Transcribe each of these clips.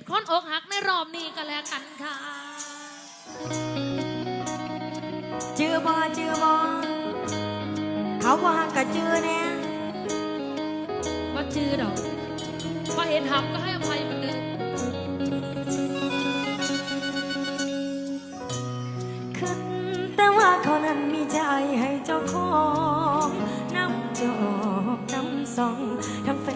ษค้นอกหักในรอบนี้ก็แล้วกันค่ะจื้อบอจื้อบอเขาบอหักกับจื้อเนี่ยว่าจื้อดอกพอเห็นทำก็ให้อภัยมันเลยขึ้นแต่ว่าเขานั้นมีใจให้เจ้าของน้ำจอกน้ำซองทำเฟ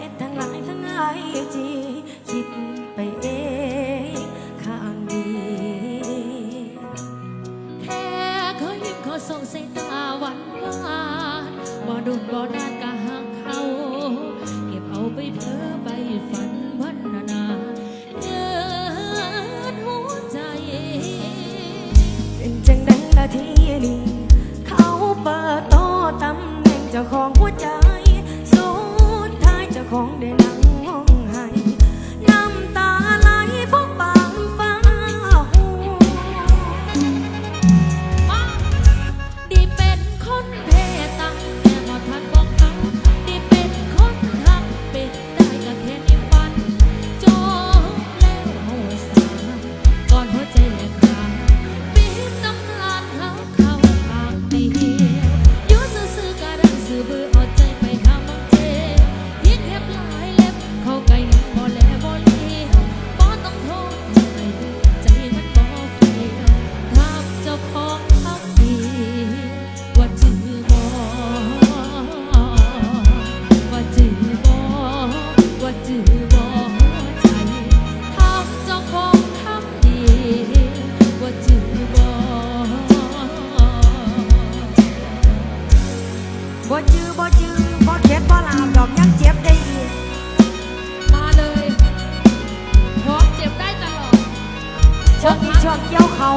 ชกอีชกเกี้ยวเขา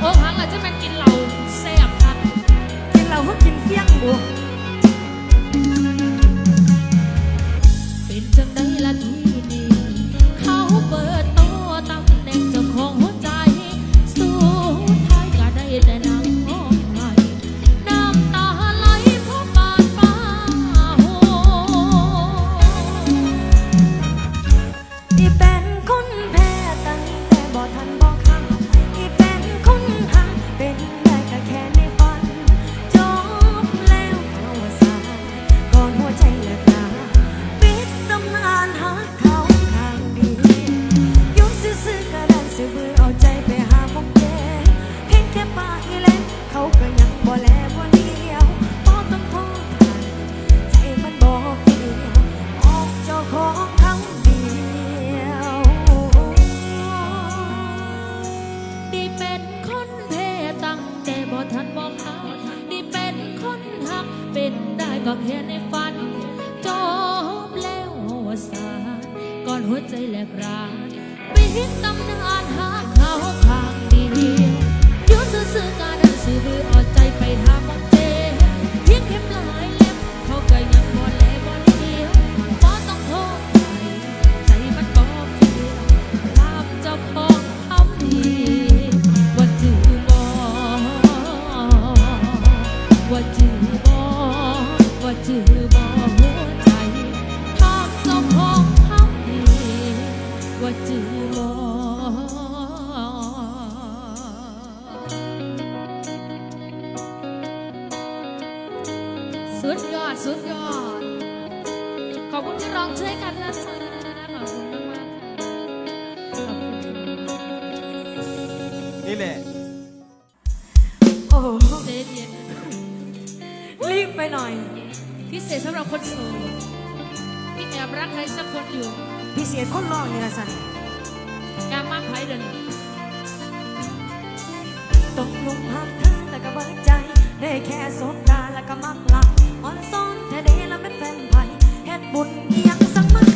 เออครั้งละจะมันกินเหล้าแซ่บครับกินเหล้าก็กินเฟี้ยงบุเป็นจังไดล่ะที่ นี่แหละ โอ้โหเจเย็รีบไปหน่อย พิเศษสำหรับคนโสดที่แอบรักใครสักคนอยู่พิเศษคนร้องนี่ละสันงามมากไพ่เดินตกหลงมหักเธอแต่ก็เบิกใจ ได้แค่สบตาแล้วก็มักหลับอ่อนซนเธอได้แล้วเป็นแฟน บุญเพียงสักมือ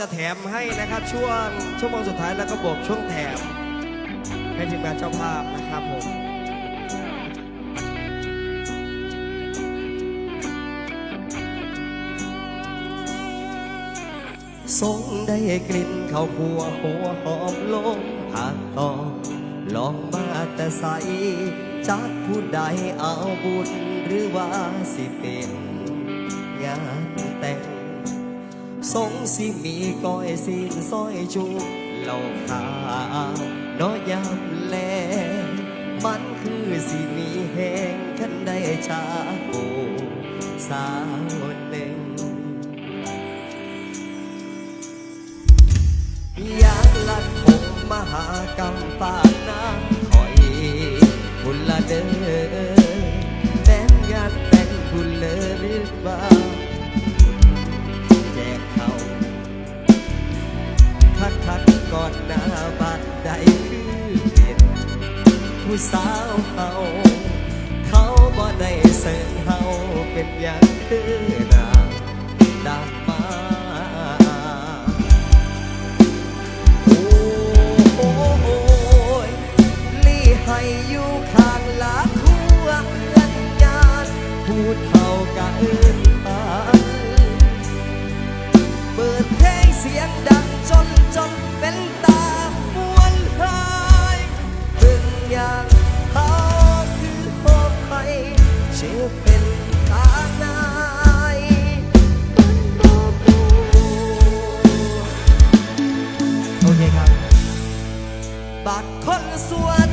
จะแถมให้นะครับช่วงชั่วโมงสุดท้ายแล้วก็บวกช่วงแถมให้ทีมงานเจ้าภาพนะครับผมทรงได้กลิ่นข้าวคั่วหัวหอมลงผักตองลองมาแต่ใสจากผู้ใดเอาบุญหรือว่าสิเป็น ทรงสิมีก้อยสินซอยจูเหล่าขาวน้อยยำแล มันคือสิมีแหงขันได้ชาโกสาวหนึ่งอยากลัดผมมหากรรมปากน้ำคอยบุญละเด้อแม้นงานแต่งบุญเลอหรือเปล่า ก่อนหน้าบัดใดคือเป็น ผู้สาวเขาเขาบ่ได้เสิร์ฟเฮาเป็นอย่างคือนาดำมาโอ้โอ้โอ้ยลี่ให้อยู่ข้างหลักหัวเงินงานพูดเท่ากะเอินปาเปิดเพลงเสียงดังจนจน เป็นตามวนหายถึงอย่างเขาคือพวใครเชื่อเป็นตางนายมันบอกรู้โอเคครับ บักคนสวน